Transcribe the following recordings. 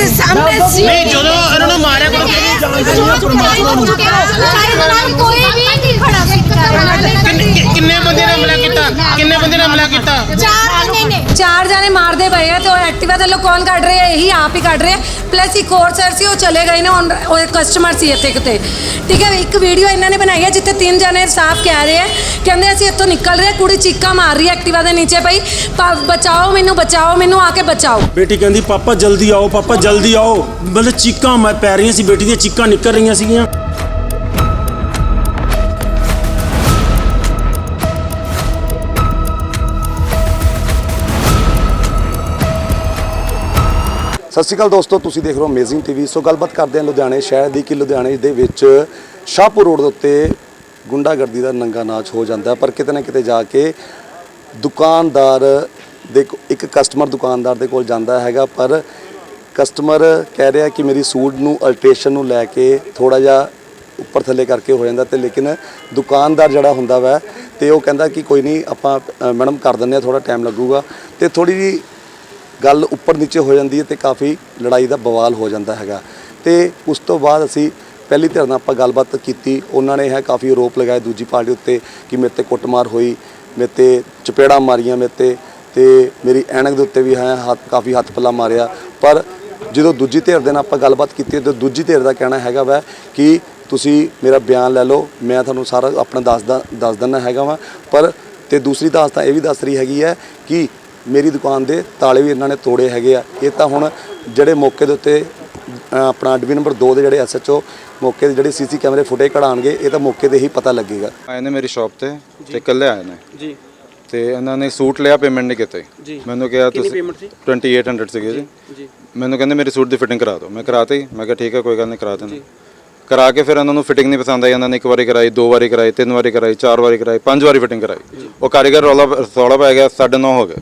ਸਾਡੇ ਸਾਹਮਣੇ ਸੀ। ਨਹੀਂ ਜਦੋਂ ਇਹਨਾਂ ਨੂੰ ਮਾਰਿਆ ਕਰੋ ਕੋਈ ਕਿੰਨੇ ਬੰਦੇ ਨੇ ਹਮਲਾ ਕੀਤਾ? ਕਿੰਨੇ ਬੰਦੇ ਨੇ ਹਮਲਾ ਕੀਤਾ? ਚਾਰ ਬੰਦੇ ਨੇ। ਚਾਰ ਜਾਣੇ ਮਾਰਦੇ ਪਏ ਆ ਤੇ ਉਹ ਐਕਟਿਵਾ ਥੱਲੋਂ ਕੌਣ ਕੱਢ ਰਿਹਾ ਇਹੀ ਆਪ ਹੀ ਕੱਢ ਰਿਹਾ ਪਲੱਸ ਇੱਕ ਹੋਰ ਸਰ ਸੀ ਉਹ ਚਲੇ ਗਏ ਨੇ ਹੁਣ ਉਹ ਕਸਟਮਰ ਸੀ ਇੱਥੇ ਕਿਤੇ ਠੀਕ ਹੈ ਇੱਕ ਵੀਡੀਓ ਇਹਨਾਂ ਨੇ ਬਣਾਈ ਹੈ ਜਿੱਥੇ ਤਿੰਨ ਜਣੇ ਸਾਫ਼ ਕਹਿ ਰਹੇ ਆ। ਕਹਿੰਦੇ ਅਸੀਂ ਇੱਥੋਂ ਨਿਕਲ ਰਹੇ ਕੁੜੀ ਚੀਕਾਂ ਮਾਰ ਰਹੀ ਹੈ ਐਕਟਿਵਾ ਦੇ ਨੀਚੇ ਪਈ। ਪ- ਬਚਾਓ ਮੈਨੂੰ ਬਚਾਓ ਮੈਨੂੰ ਆ ਕੇ ਬਚਾਓ। ਬੇਟੀ ਕਹਿੰਦੀ ਪਾਪਾ ਜਲਦੀ ਆਓ ਪਾਪਾ ਜਲਦੀ ਆਓ। ਮਤਲਬ ਚੀਕਾਂ ਮੈਂ ਪੈ ਰਹੀਆਂ ਸੀ ਬੇਟੀ ਦੀਆਂ ਚੀਕਾਂ ਨਿਕਲ ਰਹੀਆਂ ਸੀਗੀਆਂ। ਸਤਿ ਸ਼੍ਰੀ ਅਕਾਲ ਦੋਸਤੋ, ਤੁਸੀਂ ਦੇਖ ਰਹੇ ਹੋ ਅਮੇਜ਼ਿੰਗ ਟੀਵੀ ਸੋ ਗੱਲਬਾਤ ਕਰਦੇ ਹਾਂ ਲੁਧਿਆਣੇ ਸ਼ਹਿਰ ਦੀ ਕਿ ਲੁਧਿਆਣੇ ਦੇ ਵਿੱਚ ਸ਼ਾਹਪੁਰ ਰੋਡ ਦੇ ਉੱਤੇ ਗੁੰਡਾਗਰਦੀ ਦਾ ਨੰਗਾ ਨਾਚ ਹੋ ਜਾਂਦਾ ਪਰ ਕਿਤੇ ਨਾ ਕਿਤੇ ਜਾ ਕੇ ਦੁਕਾਨਦਾਰ ਦੇ ਇੱਕ ਕਸਟਮਰ ਦੁਕਾਨਦਾਰ ਦੇ ਕੋਲ ਜਾਂਦਾ ਹੈਗਾ, ਪਰ ਕਸਟਮਰ ਕਹਿ ਰਿਹਾ ਕਿ ਮੇਰੀ ਸੂਟ ਨੂੰ ਅਲਟਰੇਸ਼ਨ ਨੂੰ ਲੈ ਕੇ ਥੋੜਾ ਜਿਹਾ ਉੱਪਰ ਥੱਲੇ ਕਰਕੇ ਹੋ ਜਾਂਦਾ ਤੇ ਲੇਕਿਨ ਦੁਕਾਨਦਾਰ ਜਿਹੜਾ ਹੁੰਦਾ ਵਾ ਤੇ ਉਹ ਕਹਿੰਦਾ ਕਿ ਕੋਈ ਨਹੀਂ, ਆਪਾਂ ਮੈਡਮ ਕਰ ਦਿੰਦੇ ਆ ਥੋੜਾ ਟਾਈਮ ਲੱਗੂਗਾ ਤੇ ਥੋੜੀ ਜੀ ਗੱਲ ਉੱਪਰ ਨੀਚੇ ਹੋ ਜਾਂਦੀ ਹੈ ਤੇ ਕਾਫੀ ਲੜਾਈ ਦਾ ਬਵਾਲ ਹੋ ਜਾਂਦਾ ਹੈਗਾ। ਤੇ ਉਸ ਤੋਂ ਬਾਅਦ ਅਸੀਂ ਪਹਿਲੀ ਧਿਰ ਨਾਲ ਆਪਾਂ ਗੱਲਬਾਤ ਕੀਤੀ। ਉਹਨਾਂ ਨੇ ਹੈ ਕਾਫੀ ਆਰੋਪ ਲਗਾਏ ਦੂਜੀ ਪਾਰਟੀ ਉੱਤੇ ਕਿ ਮੇਰੇ ਤੇ ਕੁੱਟਮਾਰ ਹੋਈ, ਮੇਰੇ ਤੇ ਚਪੇੜਾ ਮਾਰੀਆਂ ਮੇਰੇ ਤੇ ਤੇ ਮੇਰੀ ਐਨਕ ਦੇ ਉੱਤੇ ਵੀ ਹੈ, ਹੱਥ ਕਾਫੀ ਹੱਥ ਪੱਲਾ ਮਾਰਿਆ। ਪਰ ਜਦੋਂ ਦੂਜੀ ਧਿਰ ਦੇ ਨਾਲ ਆਪਾਂ ਗੱਲਬਾਤ ਕੀਤੀ ਤੇ ਦੂਜੀ ਧਿਰ ਦਾ ਕਹਿਣਾ ਹੈਗਾ ਵਾ ਕਿ ਤੁਸੀਂ ਮੇਰਾ ਬਿਆਨ ਲੈ ਲਓ, ਮੈਂ ਤੁਹਾਨੂੰ ਸਾਰਾ ਆਪਣਾ ਦੱਸਦਾ, ਦੱਸ ਦਿੰਦਾ ਹੈਗਾ ਵਾ। ਪਰ ਤੇ ਦੂਸਰੀ ਦਾਸ ਤਾਂ ਇਹ ਵੀ ਦੱਸ ਰਹੀ ਹੈਗੀ ਹੈ ਕਿ ਮੇਰੀ ਦੁਕਾਨ ਦੇ ਤਾਲੇ ਵੀ ਇਹਨਾਂ ਨੇ ਤੋੜੇ ਹੈਗੇ ਆ। ਇਹ ਤਾਂ ਹੁਣ ਜਿਹੜੇ ਮੌਕੇ ਦੇ ਉੱਤੇ ਆਪਣਾ ਡਿਵੀ ਨੰਬਰ 2 ਦੇ ਜਿਹੜੇ ਐਸਐਚਓ ਮੌਕੇ ਦੇ ਜਿਹੜੇ ਸੀਸੀ ਕੈਮਰੇ ਫੁਟੇਜ ਕਢਾਣਗੇ ਇਹ ਤਾਂ ਮੌਕੇ ਤੇ ਹੀ ਪਤਾ ਲੱਗੇਗਾ। ਆਏ ਨੇ ਮੇਰੀ ਸ਼ਾਪ ਤੇ ਤੇ ਇਕੱਲੇ ਆਏ ਨੇ। ਜੀ। ਤੇ ਇਹਨਾਂ ਨੇ ਸੂਟ ਲਿਆ ਪੇਮੈਂਟ ਨਹੀਂ ਕੀਤੀ। ਮੈਨੂੰ ਕਿਹਾ ਤੁਸੀਂ ਪੇਮੈਂਟ ਸੀ? 2800 ਸੀਗੇ ਜੀ। ਮੈਨੂੰ ਕਹਿੰਦੇ ਮੇਰੀ ਸੂਟ ਦੀ ਫਿਟਿੰਗ ਕਰਾ ਦਿਓ। ਮੈਂ ਕਰਾਤੀ ਮੈਂ ਕਿਹਾ ਠੀਕ ਹੈ ਕੋਈ ਗੱਲ ਨਹੀਂ ਕਰਾ ਦਿੰਦਾ ਕਰਾ ਕੇ ਫਿਰ ਇਹਨਾਂ ਨੂੰ ਫਿਟਿੰਗ ਨਹੀਂ ਪਸੰਦ ਆਈ। ਇਹਨਾਂ ਨੇ ਇੱਕ ਵਾਰੀ ਕਰਾਈ ਦੋ ਵਾਰੀ ਕਰਾਈ ਤਿੰਨ ਵਾਰੀ ਕਰਾਈ ਚਾਰ ਵਾਰੀ ਕਰਾਈ ਪੰਜ ਵਾਰੀ ਫਿਟਿੰਗ ਕਰਾਈ। ਉਹ ਕਾਰੀਗਰ ਰੌਲਾ ਰੌਲਾ ਪੈ ਗਿਆ 9:30 ਹੋ ਜੀ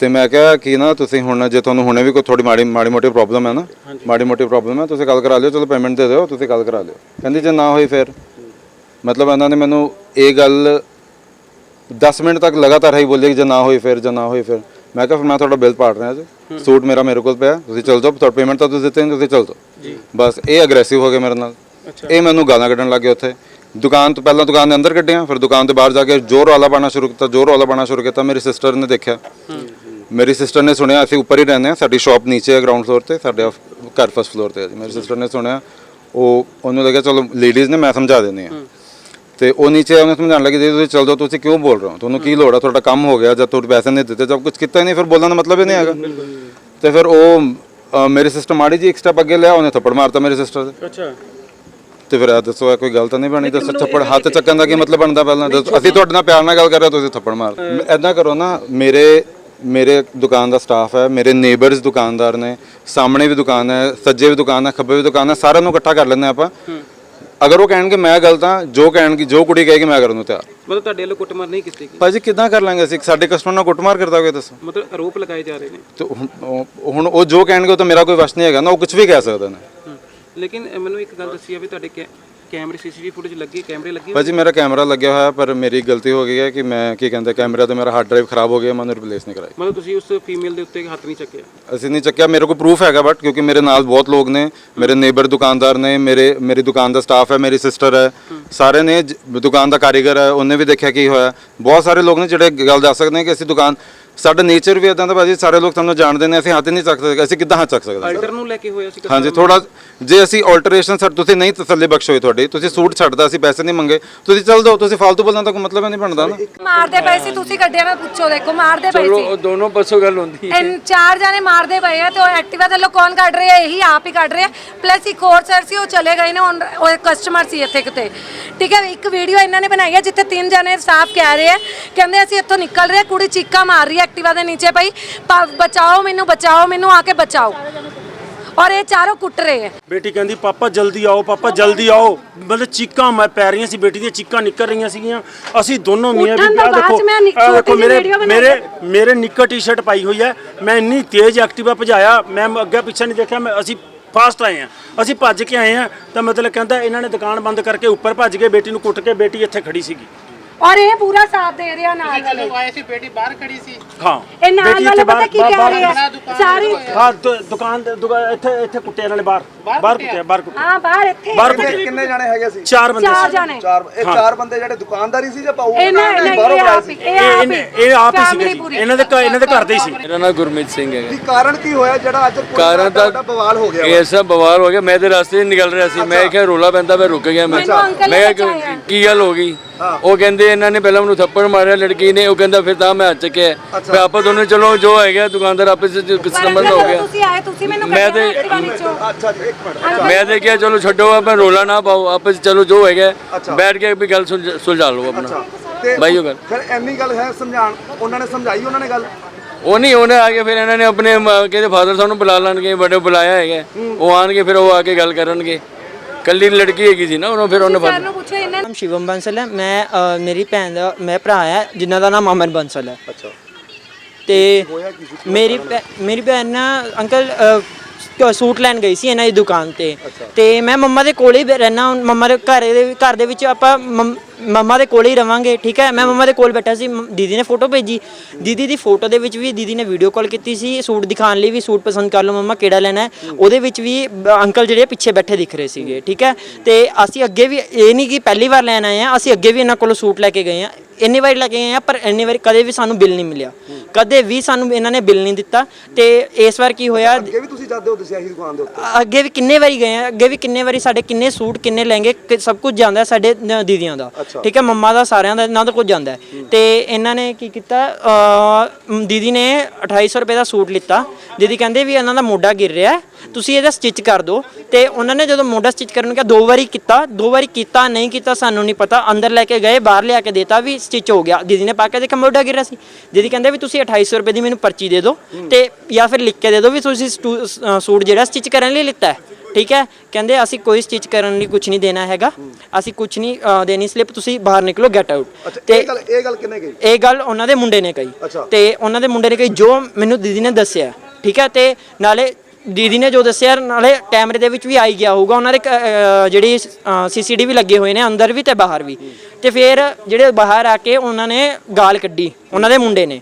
ਤੇ ਮੈਂ ਕਿਹਾ ਕਿ ਨਾ ਤੁਸੀਂ ਹੁਣ ਜੇ ਤੁਹਾਨੂੰ ਹੁਣੇ ਵੀ ਕੋਈ ਥੋੜੀ ਮਾੜੀ ਮਾੜੀ ਮੋਟੀ ਪ੍ਰੋਬਲਮ ਹੈ ਨਾ ਮਾੜੀ ਮੋਟੀ ਪ੍ਰੋਬਲਮ ਹੈ ਤੁਸੀਂ ਗੱਲ ਕਰਾ ਲਿਓ ਚਲੋ ਪੇਮੈਂਟ ਦੇ ਦਿਓ ਤੁਸੀਂ ਗੱਲ ਕਰਾ ਲਿਓ। ਕਹਿੰਦੀ ਜੇ ਨਾ ਹੋਈ ਫਿਰ। ਮਤਲਬ ਇਹਨਾਂ ਨੇ ਮੈਨੂੰ ਇਹ ਗੱਲ 10 ਮਿੰਟ ਤੱਕ ਲਗਾਤਾਰ ਹੀ ਬੋਲੀ ਕਿ ਜੇ ਨਾ ਹੋਈ ਫਿਰ ਜੇ ਨਾ ਹੋਈ ਫਿਰ। ਮੈਂ ਕਿਹਾ ਫਿਰ ਮੈਂ ਤੁਹਾਡਾ ਬਿੱਲ ਪਾੜ ਰਿਹਾ ਜੀ। ਸੂਟ ਮੇਰਾ ਮੇਰੇ ਕੋਲ ਪਿਆ ਤੁਸੀਂ ਚਲ ਜਾਓ ਤੁਹਾਡਾ ਪੇਮੈਂਟ ਤਾਂ ਤੁਸੀਂ ਦਿੱਤੇ ਨਹੀਂ ਤੁਸੀਂ ਚਲ ਜਾਓ। ਜੀ। ਬਸ ਇਹ ਅਗਰੈਸਿਵ ਹੋ ਗਏ ਮੇਰੇ ਨਾਲ। ਇਹ ਮੈਨੂੰ ਗਾਲਾਂ ਕੱਢਣ ਲੱਗੇ ਉੱਥੇ। ਦੁਕਾਨ ਤੋਂ ਪਹਿਲਾਂ ਦੁਕਾਨ ਦੇ ਅੰਦਰ ਕੱਢਿਆ ਫਿਰ ਦੁਕਾਨ ਦੇ ਬਾਹਰ ਜਾ ਕੇ ਜ਼ੋਰ ਵਾਲਾ ਪਾਣਾ ਸ਼ੁਰੂ ਕੀਤਾ ਜ਼ੋਰ ਵਾਲਾ ਪਾਣਾ ਸ਼ੁਰੂ ਕੀਤਾ ਮੇਰੀ ਸਿਸਟਰ ਨੇ ਦੇਖਿਆ। ਮੇਰੀ ਸਿਸਟਰ ਨੇ ਸੁਣਿਆ ਅਸੀਂ ਉੱਪਰ ਹੀ ਰਹਿੰਦੇ ਹਾਂ ਸਾਡੀ ਸ਼ਾਪ ਨੀਚੇ ਹੈ ਗਰਾਊਂਡ ਫਲੋਰ ਤੇ ਸਾਡੇ ਘਰ ਫਸਟ ਫਲੋਰ ਤੇ ਹੈ ਜੀ। ਮੇਰੀ ਸਿਸਟਰ ਨੇ ਸੁਣਿਆ ਉਹ ਉਹਨੂੰ ਲੱਗਿਆ ਚਲੋ ਲੇਡੀਜ਼ ਨੇ ਮੈਂ ਸਮਝਾ ਦਿੰਦੀ ਹਾਂ। ਤੇ ਉਹ ਨੀਚੇ ਉਹਨੇ ਸਮਝਾਉਣ ਲੱਗੀ ਜੀ ਤੁਸੀਂ ਚੱਲ ਜਾਓ ਤੁਸੀਂ ਕਿਉਂ ਬੋਲ ਰਹੇ ਹੋ? ਤੁਹਾਨੂੰ ਕੀ ਲੋੜ ਹੈ? ਤੁਹਾਡਾ ਕੰਮ ਹੋ ਗਿਆ ਜਦ ਤੁਹਾਡੇ ਪੈਸੇ ਨਹੀਂ ਦਿੱਤੇ ਜਦ ਕੁਝ ਕੀਤਾ ਹੀ ਨਹੀਂ ਫਿਰ ਬੋਲਣ ਦਾ ਮਤਲਬ ਹੀ ਨਹੀਂ ਹੈਗਾ। ਤੇ ਫਿਰ ਉਹ ਮੇਰੀ ਸਿਸਟਰ ਮਾੜੀ ਜੀ ਇੱਕ ਸਟੈਪ ਅੱਗੇ ਲਿਆ ਉਹਨੇ ਥੱਪੜ ਮਾਰਤਾ ਮੇਰੀ ਸਿਸਟਰ ਦੇ। ਅੱਛਾ। ਤੇ ਫਿਰ ਇਹ ਦੱਸੋ ਇਹ ਕੋਈ ਗੱਲ ਤਾਂ ਨਹੀਂ ਬਣੀ? ਦੱਸੋ ਥੱਪੜ ਹੱਥ ਚੱਕਣ ਦਾ ਕੀ ਮਤਲਬ ਬਣਦਾ ਪਹਿਲਾਂ? ਅਸੀਂ ਤੁਹਾਡੇ ਨਾਲ ਪਿਆਰ ਨਾਲ ਗੱਲ ਕਰ ਰਹੇ ਹੋ ਤੁਸੀਂ ਥੱਪੜ ਮਾਰ। ਐਦਾਂ ਕਰੋ ਨਾ ਮੇਰੇ ਮੇਰੇ ਦੁਕਾਨ ਦਾ ਸਟਾਫ ਹੈ ਮੇਰੇ ਨੇਬਰਸ ਦੁਕਾਨਦਾਰ ਨੇ ਸਾਹਮਣੇ ਵੀ ਦੁਕਾਨ ਹੈ ਸੱਜੇ ਵੀ ਦੁਕਾਨ ਹੈ ਖੱਬੇ ਵੀ ਦੁਕਾਨ ਹੈ ਸਾਰਿਆਂ ਨੂੰ ਇਕੱਠਾ ਕਰ ਲੈਂਦੇ ਆਪਾਂ। ਅਗਰ ਉਹ ਕਹਿਣਗੇ ਮੈਂ ਗਲਤ ਹਾਂ ਜੋ ਕਹਿਣਗੇ ਜੋ ਕੁੜੀ ਕਹੇਗੀ ਮੈਂ ਕਰਨ ਨੂੰ ਤਿਆਰ। ਮਤਲਬ ਤੁਹਾਡੇ ਵੱਲੋਂ ਕੁੱਟਮਾਰ ਨਹੀਂ ਕੀਤੀ ਗਈ? ਭਾਜੀ ਕਿੱਦਾਂ ਕਰ ਲਾਂਗੇ ਅਸੀਂ? ਸਾਡੇ ਕਸਟਮਰ ਨਾਲ ਕੁੱਟਮਾਰ ਕਰਦਾ ਹੋਵੇ ਦੱਸੋ? ਮਤਲਬ ਆਰੋਪ ਲਗਾਏ ਜਾ ਰਹੇ ਨੇ। ਤੇ ਹੁਣ ਉਹ- ਹੁਣ ਉਹ ਜੋ ਕਹਿਣਗੇ ਉਹ ਤਾਂ ਮੇਰਾ ਕੋਈ ਵਸ ਨਹੀਂ ਹੈਗਾ ਨਾ ਉਹ ਕੁਝ ਵੀ ਕਹਿ ਸਕਦੇ ਨੇ। ਲੇਕਿਨ ਮੈਨੂੰ ਇੱਕ ਗੱਲ ਦੱਸੀ ਆ ਵੀ ਤੁਹਾਡੇ ਕੈ- ਕੈਮਰੇ ਸੀਸੀਟੀਵੀ ਫੁਟੇਜ ਲੱਗੀ ਕੈਮਰੇ ਲੱਗੇ? ਭਾਜੀ ਮੇਰਾ ਕੈਮਰਾ ਲੱਗਿਆ ਹੋਇਆ ਪਰ ਮੇਰੀ ਗਲਤੀ ਹੋ ਗਈ ਹੈ ਕਿ ਮੈਂ ਕੀ ਕਹਿੰਦੇ ਕੈਮਰਾ ਤੇ ਮੇਰਾ ਹਾਰਡ ਡਰਾਈਵ ਖਰਾਬ ਹੋ ਗਿਆ ਮੈਂ ਉਹਨੂੰ ਰਿਪਲੇਸ ਨਹੀਂ ਕਰਾਈ ਮਤਲਬ ਤੁਸੀਂ ਉਸ ਫੀਮੇਲ ਦੇ ਉੱਤੇ ਹੱਥ ਨਹੀਂ ਚੱਕਿਆ? ਅਸੀਂ ਨਹੀਂ ਚੱਕਿਆ ਮੇਰੇ ਕੋਲ ਪ੍ਰੂਫ ਹੈਗਾ ਬਟ ਕਿਉਂਕਿ ਮੇਰੇ ਨਾਲ ਬਹੁਤ ਲੋਕ ਨੇ ਮੇਰੇ ਨੇਬਰ ਦੁਕਾਨਦਾਰ ਨੇ ਮੇਰੇ ਮੇਰੀ ਦੁਕਾਨ ਦਾ ਸਟਾਫ ਹੈ ਮੇਰੀ ਸਿਸਟਰ ਹੈ। ਸਾਰੇ ਨੇ ਜ- ਦੁਕਾਨ ਦਾ ਕਾਰੀਗਰ ਹੈ ਉਹਨੇ ਵੀ ਦੇਖਿਆ ਕੀ ਹੋਇਆ। ਬਹੁਤ ਸਾਰੇ ਲੋਕ ਨੇ ਜਿਹੜੇ ਗੱਲ ਦੱਸ ਸਕਦੇ ਨੇ ਕਿ ਅਸੀਂ ਦੁਕਾਨ ਸਾਡਾ ਨੇਚਰ ਵੀ ਇਦਾਂ ਦਾ ਭਾਜੀ ਸਾਰੇ ਲੋਕ ਤੁਹਾਨੂੰ ਜਾਣਦੇ ਨੇ ਅਸੀਂ ਹੱਥ ਨਹੀਂ ਚੱਕ ਸਕਦੇ ਅਸੀਂ ਕਿੱਦਾਂ ਹੱਥ ਚੱਕ ਸਕਦੇ ਹਾਂ? ਅਲਟਰ ਨੂੰ ਲੈ ਕੇ ਹੋਇਆ ਸੀ ਹਾਂਜੀ ਥੋੜਾ ਜੇ ਅਸੀਂ ਆਲਟਰੇਸ਼ਨ ਸਰ ਤੁਸੀਂ ਨਹੀਂ ਤਸੱਲੀ ਬਖਸ਼ ਹੋਈ ਤੁਹਾਡੀ ਤੁਸੀਂ ਸੂਟ ਛੱਡਦਾ ਸੀ ਪੈਸੇ ਨਹੀਂ ਮੰਗੇ ਤੁਸੀਂ ਚੱਲ ਜਾਓ ਤੁਸੀਂ ਫालतू ਬੋਲਣ ਦਾ ਕੋਈ ਮਤਲਬ ਨਹੀਂ ਬਣਦਾ ਨਾ। ਮਾਰਦੇ ਪਏ ਸੀ ਤੁਸੀਂ ਕੱਢਿਆ ਨਾ ਪੁੱਛੋ ਦੇਖੋ ਮਾਰਦੇ ਪਏ ਸੀ। ਦੋਨੋਂ ਪਾਸੋਂ ਗੱਲ ਹੁੰਦੀ ਐਨ ਚਾਰ ਜਾਣੇ ਮਾਰਦੇ ਪਏ ਆ ਤੇ ਉਹ ਐਕਟਿਵਾ ਥੱਲੋਂ ਕੌਣ ਕੱਢ ਰਿਹਾ ਇਹੀ ਆਪ ਹੀ ਕੱਢ ਰਿਹਾ। ਪਲੱਸ ਇੱਕ ਹੋਰ ਸਰ ਸੀ ਉਹ ਚਲੇ ਗਏ ਨੇ ਹੁਣ ਉਹ ਕਸਟਮਰ ਸੀ ਇੱਥੇ ਕਿਤੇ। ਠੀਕ ਹੈ ਇੱਕ ਵੀਡੀਓ ਇਹਨਾਂ ਨੇ ਬਣਾਈ ਹੈ ਜਿੱਥੇ ਤਿੰਨ ਜਣੇ ਸਾਫ਼ ਕਹਿ ਰਹੇ ਆ ਕਹਿੰਦੇ ਅਸੀਂ ਇੱਥੋਂ ਨਿਕਲ ਰਹੇ ਕੁੜੀ ਚੀਕਾਂ ਮਾਰ ਰਹੀ ਹੈ ਐਕਟਿਵਾ ਦੇ ਨੀਚੇ ਪਈ ਪ- ਬਚਾਓ ਮੈਨੂੰ ਬਚਾਓ ਮੈਨੂੰ ਆ ਕੇ ਬਚਾਓ। ਔਰ ਇਹ ਚਾਰੋਂ ਕੁੱਟ ਰਹੇ ਆ ਬੇਟੀ ਕਹਿੰਦੀ ਪਾਪਾ ਜਲਦੀ ਆਓ ਪਾਪਾ ਜਲਦੀ ਆਓ। ਮਤਲਬ ਚੀਕਾਂ ਮੈਂ ਪੈ ਰਹੀਆਂ ਸੀ ਬੇਟੀ ਦੀਆਂ ਚੀਕਾਂ ਨਿਕਲ ਰਹੀਆਂ ਸੀਗੀਆਂ। ਅਸੀਂ ਦੋਨੋਂ ਮੀਆਂ ਉੱਠਣ ਤੋਂ ਆਹ ਬਾਅਦ ਦੇਖੋ ਚ ਮੈਂ ਨਿੱਕ- ਆਹ ਛੋਟੀ ਦੇਖੋ ਜਿਹੀ ਮੇਰੇ ਵੀਡੀਓ ਬਣਾ ਮੇਰੇ ਮੇਰੇ ਨਿੱਕਰ ਟੀ-ਸ਼ਰਟ ਪਾਈ ਹੋਈ ਹੈ। ਮੈਂ ਇੰਨੀ ਤੇਜ਼ ਐਕਟਿਵਾ ਭਜਾਇਆ ਮੈਂ ਅੱਗੇ ਪਿੱਛੇ ਨਹੀਂ ਦੇਖਿਆ ਮੈਂ ਅਸੀਂ ਫਾਸਟ ਆਏ ਆ ਅਸੀਂ ਭੱਜ ਕੇ ਆਏ ਆ ਤਾਂ ਮਤਲਬ ਕਹਿੰਦਾ ਇਹਨਾਂ ਨੇ ਦੁਕਾਨ ਬੰਦ ਕਰਕੇ ਉੱਪਰ ਭੱਜ ਗਏ ਬੇਟੀ ਨੂੰ ਕੁੱਟ ਕੇ ਬੇਟੀ ਇੱਥੇ ਖੜੀ ਸੀਗੀ। ਔਰ ਇਹ ਪੂਰਾ ਸਾਥ ਦੇ ਰਿਹਾ ਨਾਲ ਵਾਲੇ। ਆਏ ਸੀ ਬੇਟੀ ਬਾਹਰ ਖੜੀ ਸੀ? ਹਾਂ। ਇਹ ਨਾਲ ਵਾਲੇ ਪਤਾ ਕੀ ਕਹਿ ਰਹੇ ਆ? ਸਾਰੇ ਹਾਂ ਦੁ- ਦੁਕਾਨ ਦੇ- ਦੁਕਾਨ ਇੱਥੇ ਇੱਥੇ ਕੁੱਟੇ ਇਹਨਾਂ ਨੇ ਬਾਹਰ ਬਾਹਰ ਕੁੱਟਿਆ ਬਾਹਰ ਕੁੱਟਿਆ ਹਾਂ ਬਾਹਰ ਇੱਥੇ। ਬਾਹਰ ਕਿੰਨੇ ਕੁੱਟੇ ਕਿੰਨੇ ਜਾਣੇ ਹੈਗੇ ਸੀ? ਚਾਰ ਬੰਦੇ ਚਾਰ ਸੀ। ਜਾਣੇ। ਚਾਰ ਇਹ ਚਾਰ ਬੰਦੇ ਜਿਹੜੇ ਦੁਕਾਨਦਾਰੀ ਸੀ ਜਾਂ ਪਾਉ ਇਹਨਾਂ ਨਹੀਂ ਬਾਹਰੋਂ ਇਹ ਆਪ ਸੀ? ਹੀ ਇਹ ਇਹ ਆਪ ਇਹਨੇ- ਇਹ ਆਪ ਹੀ ਸੀਗੇ Family ਜੀ। ਪੂਰੀ। ਇਹਨਾਂ ਦੇ ਇਹਨਾਂ ਦੇ ਘਰ ਦੇ ਹੀ ਸੀ। ਮੇਰਾ ਨਾਮ ਗੁਰਮੀਤ ਸਿੰਘ ਹੈ। ਕੀ ਕਾਰਨ ਕੀ ਹੋਇਆ? ਜਿਹੜਾ ਅੱਜ ਕਾਰਨ ਦਾ ਤਾਂ ਬਵਾਲ ਹੋ ਗਿਆ? ਇਹ ਸਭ ਬਵਾਲ ਹੋ ਗਿਆ। ਮੈਂ ਤੇ ਰਸਤੇ 'ਚ ਨਿਕਲ ਰਿਹਾ ਸੀ। ਮੈਂ ਕਿਹਾ ਰੋਲਾ ਪੈਂਦਾ ਮੈਂ ਰੁਕ ਗਿਆ ਮੈਂ। ਮੈਨੂੰ ਅੰਕਲ ਨੇ ਮੈਂ ਕਿਹਾ ਬਚਾਇਆ। ਕੀ ਗੱਲ ਹੋ ਗਈ? ਉਹ ਕਹਿੰਦੇ ਇਹਨਾਂ ਨੇ ਪਹਿਲਾਂ ਮੈਨੂੰ ਥੱਪੜ ਮਾਰਿਆ ਲੜਕੀ ਨੇ ਉਹ ਕਹਿੰਦਾ ਫਿਰ ਤਾਂ ਮੈਂ ਹੱਥ ਚੱਕਿਆ। ਫਿਰ ਆਪਾਂ ਦੋਨੋਂ ਚਲੋ ਜੋ ਹੈਗਾ ਦੁਕਾਨਦਾਰ ਆਪਸ ਵਿੱਚ ਅੰਕਲ ਹੋ ਗਿਆ। ਤੁਸੀਂ ਆਏ ਤੁਸੀਂ ਮੈਨੂੰ ਮੈਂ ਤੇ- ਐਕਟਿਵਾ ਨੀਚੋਂ ਅੱਛਾ ਜੀ ਇੱਕ ਮਿੰਟ। ਮੈਂ ਤੇ ਕਿਹਾ ਚਲੋ ਛੱਡੋ ਆਪਾਂ ਰੋਲਾ ਨਾ ਪਾਓ ਆਪਸ ਚਲੋ ਜੋ ਹੈਗਾ ਬੈਠ ਕੇ ਵੀ ਗੱਲ ਸੁਲਝ- ਲਓ ਆਪਣਾ। ਬਾਈ ਉਹ ਗੱਲ। ਫਿਰ ਐਨੀ ਗੱਲ ਹੈ ਸਮਝਾਣ ਉਹਨਾਂ ਨੇ ਸਮਝਾਈ ਉਹਨਾਂ ਨੇ ਗੱਲ? ਉਹ ਨਹੀਂ ਉਹਨੇ ਆ ਕੇ ਫਿਰ ਇਹਨਾਂ ਨੇ ਆਪਣੇ ਮ- ਕਹਿੰਦੇ ਫਾਦਰ ਸਾਹਿਬ ਨੂੰ ਬੁਲਾ ਲੈਣਗੇ ਬੜੇ ਬੁਲਾਇਆ ਹੈਗਾ। ਉਹ ਆਣਗੇ ਫਿਰ ਉਹ ਆ ਕੇ ਗੱਲ ਕਰਨਗੇ। ਕੱਲੀ ਲੜਕੀ ਹੈਗੀ ਸੀ ਨਾ ਉਹਨੂੰ ਫਿਰ ਉਹਨੇ ਸਰ ਨੂੰ ਪੁੱਛੋ ਇਹਨਾਂ ਨਾਮ ਸ਼ਿਵਮ ਬੰਸਲ ਹੈ। ਮੈਂ ਅ, ਮੇਰੀ ਭੈਣ ਦਾ ਮੈਂ ਭਰਾ ਹੈ ਜਿਨ੍ਹਾਂ ਦਾ ਨਾਮ ਅਮਨ ਬੰਸਲ ਹੈ। ਅੱਛਾ। ਤੇ ਮੇਰੀ ਭੈ- ਮੇਰੀ ਭੈਣ ਨਾ ਅੰਕਲ ਅ, ਸੂਟ ਲੈਣ ਗਈ ਸੀ ਇਹਨਾਂ ਦੀ ਦੁਕਾਨ ਤੇ। ਤੇ ਮੈਂ ਮੰਮਾ ਦੇ ਕੋਲ ਹੀ ਰਹਿਣਾ ਮੰਮਾ ਦੇ ਘਰ ਦੇ ਘਰ ਦੇ ਵਿੱਚ ਆਪਾਂ ਮੰਮ- ਦੇ ਕੋਲ ਹੀ ਰਵਾਂਗੇ ਠੀਕ ਹੈ? ਮੈਂ ਮੰਮਾ ਦੇ ਕੋਲ ਬੈਠਾ ਸੀ। ਦੀਦੀ ਨੇ ਫੋਟੋ ਭੇਜੀ। ਦੀਦੀ ਦੀ ਫੋਟੋ ਦੇ ਵਿੱਚ ਵੀ ਦੀਦੀ ਨੇ ਵੀਡੀਓ ਕਾਲ ਕੀਤੀ ਸੀ। ਸੂਟ ਦਿਖਾਉਣ ਲਈ ਵੀ ਸੂਟ ਪਸੰਦ ਕਰ ਲਓ ਮੰਮਾ ਕਿਹੜਾ ਲੈਣਾ ਹੈ? ਉਹਦੇ ਵਿੱਚ ਵੀ ਅੰਕਲ ਜਿਹੜੇ ਪਿੱਛੇ ਬੈਠੇ ਦਿਖ ਰਹੇ ਸੀਗੇ ਠੀਕ ਹੈ? ਤੇ ਅਸੀਂ ਅੱਗੇ ਵੀ ਇਹ ਨਹੀਂ ਕਿ ਪਹਿਲੀ ਵਾਰ ਲੈਣ ਆਏ ਆ ਅਸੀਂ ਅੱਗੇ ਵੀ ਇਹਨਾਂ ਕੋਲੋਂ ਸੂਟ ਲੈ ਕੇ ਗਏ ਆ ਇੰਨੀ ਵਾਰੀ ਲੈ ਕੇ ਗਏ ਆ ਪਰ ਇੰਨੀ ਵਾਰੀ ਕਦੇ ਵੀ ਸਾਨੂੰ ਬਿੱਲ ਨਹੀਂ ਮਿਲਿਆ। ਕਦੇ ਵੀ ਸਾਨੂੰ ਇਹਨਾਂ ਨੇ ਬਿੱਲ ਨਹੀਂ ਦਿੱਤਾ ਤੇ ਇਸ ਵਾਰ ਕੀ ਹੋਇਆ? ਅੱਗੇ ਵੀ ਤੁਸੀਂ ਜਾਂਦੇ ਹੋ ਦੱਸਿਆ ਸੀ ਦੁਕਾਨ ਦੇ ਉੱਤੇ? ਅੱਗੇ ਵੀ ਕਿੰਨੇ ਵਾਰੀ ਗਏ ਆ ਅੱਗੇ ਵੀ ਕਿੰਨੇ ਵਾਰੀ ਸਾਡੇ ਕਿੰਨੇ ਸੂਟ ਕਿੰਨੇ ਲਹਿੰਗੇ ਕਿ- ਸਭ ਕੁਝ ਜਾਂਦਾ ਸਾਡੇ ਨ- ਦੀਦੀਆਂ ਦਾ। ਠੀਕ ਹੈ ਮੰਮਾ ਦਾ ਸਾਰਿਆਂ ਦਾ ਇਹਨਾਂ ਦਾ ਕੁਝ ਜਾਂਦਾ ਹੈ। ਤੇ ਇਹਨਾਂ ਨੇ ਕੀ ਕੀਤਾ ਮ, ਦੀਦੀ ਨੇ 2800 ਰੁਪਏ ਦਾ ਸੂਟ ਲਿੱਤਾ। ਦੀਦੀ ਕਹਿੰਦੇ ਵੀ ਇਹਨਾਂ ਦਾ ਮੋਢਾ ਗਿਰ ਰਿਹਾ ਹੈ, ਤੁਸੀਂ ਇਹਦਾ ਸਟਿਚ ਕਰ ਦਿਓ ਤੇ ਉਹਨਾਂ ਨੇ ਜਦੋਂ ਮੋਢਾ ਸਟਿਚ ਕਰਨ ਨੂੰ ਕਿਹਾ ਦੋ ਵਾਰੀ ਕੀਤਾ ਦੋ ਵਾਰੀ ਕੀਤਾ ਨਹੀਂ ਕੀਤਾ ਸਾਨੂੰ ਨਹੀਂ ਪਤਾ ਅੰਦਰ ਲੈ ਕੇ ਗਏ ਬਾਹਰ ਲਿਆ ਕੇ ਦੇਤਾ ਵੀ ਸਟਿਚ ਹੋ ਗਿਆ। ਦੀਦੀ ਨੇ ਪਾ ਕੇ ਦੇਖਿਆ ਮੋਢਾ ਗਿਰ ਰਿਹਾ ਸੀ। ਦੀਦੀ ਕਹਿੰਦੇ ਵੀ ਤੁਸੀਂ 2800 ਰੁਪਏ ਦੀ ਮੈਨੂੰ ਪਰਚੀ ਦੇ ਦਿਓ ਤੇ ਜਾਂ ਫਿਰ ਲਿਖ ਕੇ ਦੇ ਦਿਓ ਵੀ ਤੁਸੀਂ ਸਟੂ- ਜਿਹੜਾ ਸਟਿਚ ਕਰਨ ਲਈ ਲਿੱਤਾ ਹੈ। ਠੀਕ ਹੈ? ਕਹਿੰਦੇ ਅਸੀਂ ਕੋਈ ਸਟਿਚ ਕਰਨ ਲਈ ਕੁਝ ਨਹੀਂ ਦੇਣਾ ਹੈਗਾ। ਅਸੀਂ ਕੁਝ ਨਹੀਂ ਦੇਣੀ ਸਲਿੱਪ ਤੁਸੀਂ ਬਾਹਰ ਨਿਕਲੋ ਗੈਟ ਆਊਟ ਤੇ ਇਹ ਗੱਲ ਇਹ ਗੱਲ ਕਿੰਨੇ ਗਈ ਇਹ ਗੱਲ ਉਹਨਾਂ ਦੇ ਮੁੰਡੇ ਨੇ ਕਹੀ। ਤੇ ਉਹਨਾਂ ਦੇ ਮੁੰਡੇ ਨੇ ਕਹੀ ਜੋ ਮੈਨੂੰ ਦੀਦੀ ਨੇ ਦੱਸਿਆ ਠੀਕ ਹੈ? ਤੇ ਨਾਲੇ ਦੀਦੀ ਨੇ ਜੋ ਦੱਸਿਆ ਨਾਲੇ ਕੈਮਰੇ ਦੇ ਵਿੱਚ ਵੀ ਆਈ ਗਿਆ ਹੋਊਗਾ ਉਹਨਾਂ ਦੇ ਕ- ਅਹ ਜਿਹੜੀ ਸੀਸੀਟੀਵੀ ਲੱਗੇ ਹੋਏ ਨੇ ਅੰਦਰ ਵੀ ਤੇ ਬਾਹਰ ਵੀ। ਤੇ ਫਿਰ ਜਿਹੜੇ ਬਾਹਰ ਆ ਕੇ ਉਹਨਾਂ ਨੇ ਗਾਲ ਕੱਢੀ ਉਹਨਾਂ ਦੇ ਮੁੰਡੇ ਨੇ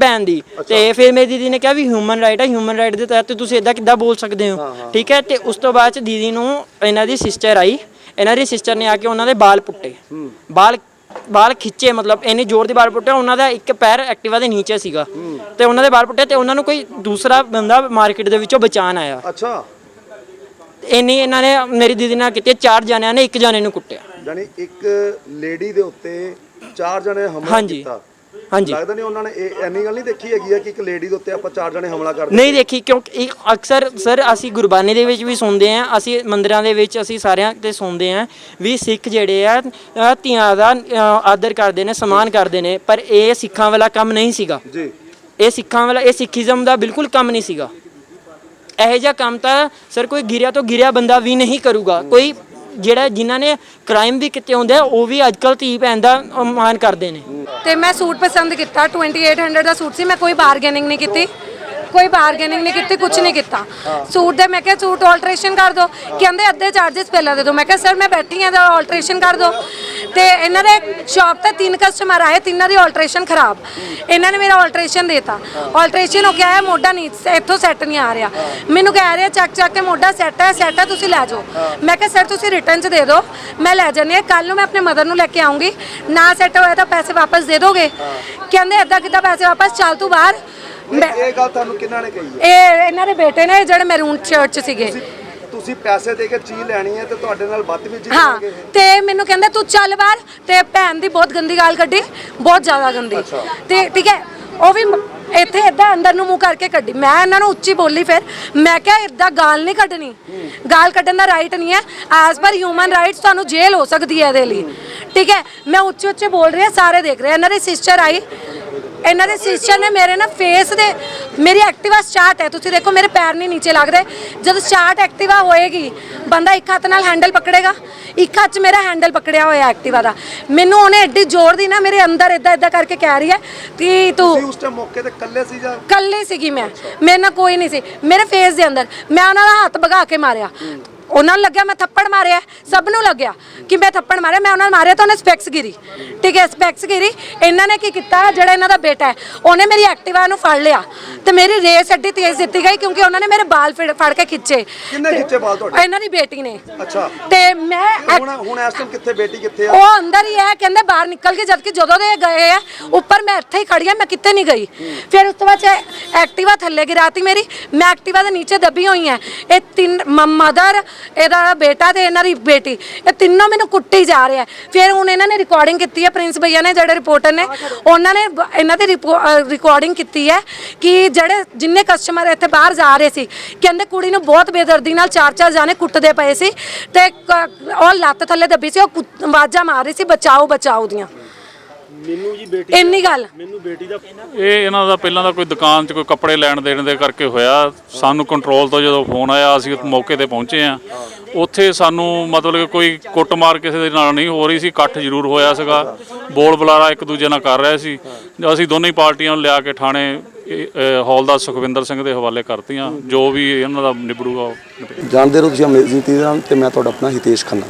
ਭੈਣ ਦੀ। ਤੇ ਫਿਰ ਮੇਰੀ ਦੀਦੀ ਨੇ ਕਿਹਾ ਵੀ ਹਿਊਮਨ ਰਾਈਟ ਹੈ ਹਿਊਮਨ ਰਾਈਟ ਦੇ ਤਹਿਤ ਤੁਸੀਂ ਇਦਾਂ ਕਿੱਦਾਂ ਬੋਲ ਸਕਦੇ ਹੋ? ਠੀਕ ਹੈ ਤੇ ਉਸ ਤੋਂ ਬਾਅਦ ਚ ਦੀਦੀ ਨੂੰ ਇਹਨਾਂ ਦੀ ਸਿਸਟਰ ਆਈ ਇਹਨਾਂ ਦੀ ਸਿਸਟਰ ਨੇ ਆ ਕੇ ਉਹਨਾਂ ਦੇ ਬਾਲ ਪੁੱਟੇ। ਬਾਲ ਬਾਲ ਖਿੱਚੇ ਮਤਲਬ ਇੰਨੀ ਜ਼ੋਰ ਦੀ ਬਾਲ ਪੁੱਟਿਆ ਉਹਨਾਂ ਦਾ ਇੱਕ ਪੈਰ ਐਕਟਿਵਾ ਦੇ ਨੀਚੇ ਸੀਗਾ। ਤੇ ਉਹਨਾਂ ਦੇ ਬਾਲ ਪੁੱਟੇ ਤੇ ਉਹਨਾਂ ਨੂੰ ਕੋਈ ਦੂਸਰਾ ਬੰਦਾ ਮਾਰਕੀਟ ਦੇ ਵਿੱਚੋਂ ਬਚਾਣ ਆਇਆ। ਅੱਛਾ। ਇੰਨੀ ਇਹਨਾਂ ਨੇ ਮੇਰੀ ਦੀਦੀ ਨਾਲ ਕੀਤੀ ਇੱਕ ਜਣਿਆਂ ਨੇ ਇੱਕ ਜਾਣੇ ਨੂੰ ਕੁੱਟਿਆ। ਯਾਨੀ ਇੱਕ ਲੇਡੀ ਦੇ ਉੱਤੇ ਚਾਰ ਜਣੇ ਹਮਲਾ ਹਾਂਜੀ। ਕੀਤਾ। ਹਾਂਜੀ। ਲੱਗਦਾ ਨਹੀਂ ਉਹਨਾਂ ਨੇ ਇਹ ਐਨੀ ਗੱਲ ਨਹੀਂ ਦੇਖੀ ਹੈਗੀ ਆ ਕਿ ਇੱਕ ਲੇਡੀ ਦੇ ਉੱਤੇ ਆਪਾਂ ਚਾਰ ਜਣੇ ਹਮਲਾ ਕਰ ਨਹੀਂ ਦੇਖੀ ਕਿਉਂਕਿ ਇਹ ਅਕਸਰ ਸਰ ਅਸੀਂ ਗੁਰਬਾਨੀ ਦੇ ਵਿੱਚ ਵੀ ਸੁਣਦੇ ਆਂ ਅਸੀਂ ਮੰਦਿਰਾਂ ਦੇ ਵਿੱਚ ਅਸੀਂ ਸਾਰਿਆਂ ਤੇ ਸੁਣਦੇ ਆਂ ਵੀ ਸਿੱਖ ਜਿਹੜੇ ਆ ਅ, ਧੀਆਂ ਦਾ ਅ, ਆਦਰ ਕਰਦੇ ਨੇ ਸਨਮਾਨ ਕਰਦੇ ਨੇ ਪਰ ਇਹ ਸਿੱਖਾਂ ਵਾਲਾ ਕੰਮ ਨਹੀਂ ਸੀਗਾ। ਜੀ। ਇਹ ਸਿੱਖਾਂ ਵਾਲਾ ਇਹ ਸਿੱਖੀਜ਼ਮ ਦਾ ਬਿਲਕੁਲ ਕੰਮ ਨਹੀਂ ਸੀਗਾ। ਇਹੋ ਜਿਹਾ ਕੰਮ ਤਾਂ ਸਰ ਕੋਈ ਗਿਰਿਆ ਤੋਂ ਗਿਰਿਆ ਬੰਦਾ ਵੀ ਨਹੀਂ ਕਰੂਗਾ। ਕੋਈ ਜਿਹੜਾ ਜਿਨ੍ਹਾਂ ਨੇ ਕ੍ਰਾਈਮ ਵੀ ਕੀਤੇ ਹੁੰਦੇ ਆ, ਉਹ ਵੀ ਅੱਜਕੱਲ ਧੀ ਭੈਣ ਦਾ ਮਾਨ ਕਰਦੇ ਨੇ। ਤੇ ਮੈਂ ਸੂਟ ਪਸੰਦ ਕੀਤਾ 2800 ਦਾ ਸੂਟ ਸੀ, ਮੈਂ ਕੋਈ ਬਾਰਗੇਨਿੰਗ ਨਹੀਂ ਕੀਤੀ। ਕੋਈ ਬਾਰਗੇਨਿੰਗ ਨਹੀਂ ਕੀਤੀ ਕੁਝ ਨਹੀਂ ਕੀਤਾ। ਸੂਟ ਦੇ ਮੈਂ ਕਿਹਾ, ਸੂਟ ਆਲਟਰੇਸ਼ਨ ਕਰ ਦਿਓ ਕਹਿੰਦੇ, ਅੱਧੇ ਚਾਰजेस ਪਹਿਲਾਂ ਦੇ ਦਿਓ ਮੈਂ ਕਿਹਾ, ਸਰ, ਮੈਂ ਬੈਠੀ ਹਾਂ ਤਾਂ ਆਲਟਰੇਸ਼ਨ ਕਰ ਦਿਓ ਤੇ ਇਹਨਾਂ ਦੇ ਸ਼ਾਪ ਤੇ ਤਿੰਨ ਕਸਟਮਰ ਆਏ ਤਿੰਨਾਂ ਦੀ ਆਲਟਰੇਸ਼ਨ ਖਰਾਬ। ਇਹਨਾਂ ਨੇ ਮੇਰਾ ਆਲਟਰੇਸ਼ਨ ਦੇਤਾ। ਆਲਟਰੇਸ਼ਨ ਹੋ ਕੇ ਆਇਆ ਮੋਢਾ ਨਹੀਂ ਇੱਥੋਂ ਸੈੱਟ ਨਹੀਂ ਆ ਰਿਹਾ। ਮੈਨੂੰ ਕਹਿ ਰਿਹਾ ਚੱਕ ਚੱਕ ਕੇ ਮੋਢਾ ਸੈੱਟ ਹੈ ਸੈੱਟ ਹੈ ਤੁਸੀਂ ਲੈ ਜਾਓ। ਮੈਂ ਕਿਹਾ ਸਰ ਤੁਸੀਂ ਰਿਟਰਨ ਚ ਦੇ ਦਿਓ। ਮੈਂ ਲੈ ਜਾਂਦੀ ਹਾਂ। ਕੱਲ ਨੂੰ ਮੈਂ ਆਪਣੇ ਮਦਰ ਨੂੰ ਲੈ ਕੇ ਆਉਂਗੀ। ਨਾ ਸੈੱਟ ਹੋਇਆ ਤਾਂ ਪੈਸੇ ਵਾਪਸ ਦੇ ਦੋਗੇ? ਕਹਿੰਦੇ ਏਦਾਂ ਕਿੱਦਾਂ ਪੈਸੇ ਵਾਪਸ? ਚੱਲ ਤੂੰ ਬਾਹਰ। ਇਹ ਗੱਲ ਤੁਹਾਨੂੰ ਕਿੰਨਾ ਨੇ ਕਹੀ ਹੈ? ਇਹ ਇਹਨਾਂ ਦੇ ਬੇਟੇ ਨੇ ਜਿਹੜੇ ਮੈਰੂਨ ਸ਼ਰਟ 'ਚ ਸੀਗੇ। ਤੁਸੀਂ ਪੈਸੇ ਦੇ ਕੇ ਚੀਜ਼ ਲੈਣੀ ਹੈ ਤੇ ਤੁਹਾਡੇ ਨਾਲ ਬਦਤਮੀਜ਼ੀ ਹਾਂ ਕਰਨਗੇ ਤੇ ਮੈਨੂੰ ਕਹਿੰਦਾ ਤੂੰ ਚੱਲ ਬਾਹਰ ਤੇ ਭੈਣ ਦੀ ਬਹੁਤ ਗੰਦੀ ਗਾਲ ਕੱਢੀ ਬਹੁਤ ਜ਼ਿਆਦਾ ਗੰਦੀ। ਤੇ ਠੀਕ ਹੈ ਉਹ ਵੀ ਮ- ਇੱਥੇ ਏਦਾਂ ਅੰਦਰ ਨੂੰ ਮੂੰਹ ਕਰਕੇ ਕੱਢੀ। ਮੈਂ ਇਹਨਾਂ ਨੂੰ ਉੱਚੀ ਬੋਲੀ ਫਿਰ। ਮੈਂ ਕਿਹਾ ਏਦਾਂ ਗਾਲ ਨਹੀਂ ਕੱਢਣੀ। ਗਾਲ ਕੱਢਣ ਦਾ ਰਾਈਟ ਨਹੀਂ ਹੈ। ਐਜ਼ ਪਰ ਹਿਊਮਨ ਰਾਈਟਸ ਤੁਹਾਨੂੰ ਜੇਲ੍ਹ ਹੋ ਸਕਦੀ ਹੈ ਇਹਦੇ ਲਈ। ਠੀਕ ਹੈ ਮੈਂ ਉੱਚੇ ਉੱਚੇ ਬੋਲ ਰਹੀ ਹਾਂ ਸਾਰੇ ਦੇਖ ਰਹੇ ਆ। ਇਹਨਾਂ ਦੀ ਸਿਸਟਰ ਆਈ। ਇਹਨਾਂ ਦੇ ਸਿਸਟਰ ਨੇ ਮੇਰੇ ਨਾ ਫੇਸ ਦੇ ਮੇਰੀ ਐਕਟਿਵਾ ਸਟਾਰਟ ਹੈ। ਤੁਸੀਂ ਦੇਖੋ ਮੇਰੇ ਪੈਰ ਨਹੀਂ ਨੀਚੇ ਲੱਗ ਰਹੇ ਜਦ ਸਟਾਰਟ ਐਕਟਿਵਾ ਹੋਏਗੀ ਬੰਦਾ ਇੱਕ ਹੱਥ ਨਾਲ ਹੈਂਡਲ ਪਕੜੇਗਾ। ਇੱਕ ਹੱਥ 'ਚ ਮੇਰਾ ਹੈਂਡਲ ਪਕੜਿਆ ਹੋਇਆ ਐਕਟਿਵਾ ਦਾ। ਮੈਨੂੰ ਉਹਨੇ ਐਡੀ ਜ਼ੋਰ ਦੀ ਨਾ ਮੇਰੇ ਅੰਦਰ ਇਦਾਂ ਇਦਾਂ ਕਰਕੇ ਕਹਿ ਰਹੀ ਹੈ ਕਿ ਤੂੰ ਉਸ ਟਾਈਮ ਮੌਕੇ ਤੇ ਇਕੱਲੇ ਸੀ ਜਾਂ? ਕੱਲੀ ਸੀਗੀ ਮੈਂ। ਮੇਰੇ ਨਾਲ ਕੋਈ ਨਹੀਂ ਸੀ। ਮੇਰੇ ਫੇਸ ਦੇ ਅੰਦਰ। ਮੈਂ ਉਹਨਾਂ ਦਾ ਹੱਥ ਭਗਾ ਕੇ ਮਾਰਿਆ। ਉਹਨਾਂ ਨੂੰ ਲੱਗਿਆ ਮੈਂ ਥੱਪੜ ਮਾਰਿਆ ਸਭ ਨੂੰ ਲੱਗਿਆ ਕਿ ਮੈਂ ਥੱਪੜ ਮਾਰਿਆ ਮੈਂ ਉਹਨਾਂ ਨੂੰ ਮਾਰਿਆ ਤਾਂ ਉਹਨੇ ਸਪੈਕਸ ਗਿਰੀ। ਠੀਕ ਹੈ ਸਪੈਕਸ ਗਿਰੀ। ਇਹਨਾਂ ਨੇ ਕੀ ਕੀਤਾ? ਜਿਹੜਾ ਇਹਨਾਂ ਦਾ ਬੇਟਾ ਹੈ ਉਹਨੇ ਮੇਰੀ ਐਕਟਿਵਾ ਨੂੰ ਫੜ ਲਿਆ ਤੇ ਮੇਰੀ ਰੇਸ ਐਡੀ ਤੇਜ਼ ਦਿੱਤੀ ਗਈ ਕਿਉਂਕਿ ਉਹਨਾਂ ਨੇ ਮੇਰੇ ਬਾਲ ਫੜ ਫੜ ਕੇ ਖਿੱਚੇ। ਕਿੰਨੇ ਖਿੱਚੇ ਬਾਲ ਤੁਹਾਡੇ? ਇਹਨਾਂ ਦੀ ਬੇਟੀ ਨੇ। ਅੱਛਾ। ਤੇ ਮੈਂ ਐਕ- ਹੁਣ ਹੁਣ ਇਸ ਟਾਈਮ ਕਿੱਥੇ ਬੇਟੀ ਕਿੱਥੇ ਆ? ਉਹ ਅੰਦਰ ਹੀ ਹੈ ਕਹਿੰਦੇ ਬਾਹਰ ਨਿਕਲ ਕੇ ਜਦ ਕਿ ਜਦੋਂ ਦੇ ਗਏ ਆ ਉੱਪਰ ਮੈਂ ਇੱਥੇ ਹੀ ਖੜੀ ਆ ਮੈਂ ਕਿਤੇ ਨਹੀਂ ਗਈ। ਫਿਰ ਉਸ ਤੋਂ ਬਾਅਦ 'ਚ ਐਕਟਿਵਾ ਥੱਲੇ ਗਿਰਾਤੀ ਮੇਰੀ ਮੈਂ ਐਕਟਿਵਾ ਦੇ ਨੀਚੇ ਦੱਬੀ ਹੋਈ ਆ। ਇਹ ਤਿੰਨ ਮਦਰ ਇਹਦਾ ਬੇਟਾ ਤੇ ਇਹਨਾਂ ਦੀ ਬੇਟੀ, ਇਹ ਤਿੰਨੋਂ ਮੈਨੂੰ ਕੁੱਟੀ ਜਾ ਰਿਹਾ ਫਿਰ ਹੁਣ ਇਹਨਾਂ ਨੇ ਰਿਕਾਰਡਿੰਗ ਕੀਤੀ ਹੈ ਪ੍ਰਿੰਸ ਭਈਆ ਨੇ, ਜਿਹੜੇ ਰਿਪੋਰਟਰ ਨੇ, ਉਹਨਾਂ ਨੇ ਬ- ਇਹਨਾਂ ਦੀ ਰਿਕਾਰਡਿੰਗ ਕੀਤੀ ਹੈ ਕਿ ਜਿਹੜੇ ਜਿੰਨੇ ਕਸਟਮਰ ਇੱਥੇ ਬਾਹਰ ਜਾ ਰਹੇ ਸੀ, ਕਹਿੰਦੇ ਕੁੜੀ ਨੂੰ ਬਹੁਤ ਬੇਦਰਦੀ ਨਾਲ ਚਾਰ ਚਾਰ ਜਾਣੇ ਕੁੱਟਦੇ ਪਏ ਸੀ ਤੇ ਕ- ਉਹ ਲੱਤ ਥੱਲੇ ਦੱਬੀ ਸੀ, ਉਹ ਕੁੱਤ- ਆਵਾਜ਼ਾਂ ਮਾਰ ਰਹੀ ਸੀ, ਬਚਾਓ ਬਚਾਓ ਦੀਆਂ। ਮੈਨੂੰ ਜੀ ਬੇਟੀ ਇੰਨੀ ਗੱਲ। ਮੈਨੂੰ ਬੇਟੀ ਦਾ ਇਹ ਇਹਨਾਂ ਦਾ ਪਹਿਲਾਂ ਦਾ ਕੋਈ ਦੁਕਾਨ 'ਚ ਕੋਈ ਕੱਪੜੇ ਲੈਣ ਦੇਣ ਦੇ ਕਰਕੇ ਹੋਇਆ। ਸਾਨੂੰ ਕੰਟਰੋਲ ਤੋਂ ਜਦੋਂ ਫੋਨ ਆਇਆ ਅਸੀਂ ਉਸ ਮੌਕੇ ਤੇ ਪਹੁੰਚੇ ਆ ਉੱਥੇ ਸਾਨੂੰ ਮਤਲਬ ਕਿ ਕੋਈ ਕੁੱਟਮਾਰ ਕਿਸੇ ਦੇ ਨਾਲ ਨਹੀਂ ਹੋ ਰਹੀ ਸੀ। ਇਕੱਠ ਜ਼ਰੂਰ ਹੋਇਆ ਸੀਗਾ। ਬੋਲ ਬੁਲਾਰਾ ਇੱਕ ਦੂਜੇ ਨਾਲ ਕਰ ਰਹੇ ਸੀ। ਅਸੀਂ ਦੋਨੇ ਹੀ ਪਾਰਟੀਆਂ ਨੂੰ ਲਿਆ ਕੇ ਥਾਣੇ ਹੌਲਦਾਰ ਸੁਖਵਿੰਦਰ ਸਿੰਘ ਦੇ ਹਵਾਲੇ ਕਰਤੀਆਂ। ਜੋ ਵੀ ਇਹਨਾਂ ਦਾ ਨਿਬੜੂਗਾ। ਜਾਣਦੇ ਰਹੋ ਤੁਸੀਂ ਅਮੇਜ਼ਿੰਗ ਤੇ ਮੈਂ ਤੁਹਾਡਾ ਆਪਣਾ ਹਿਤੇਸ਼ ਖੰਨਾ।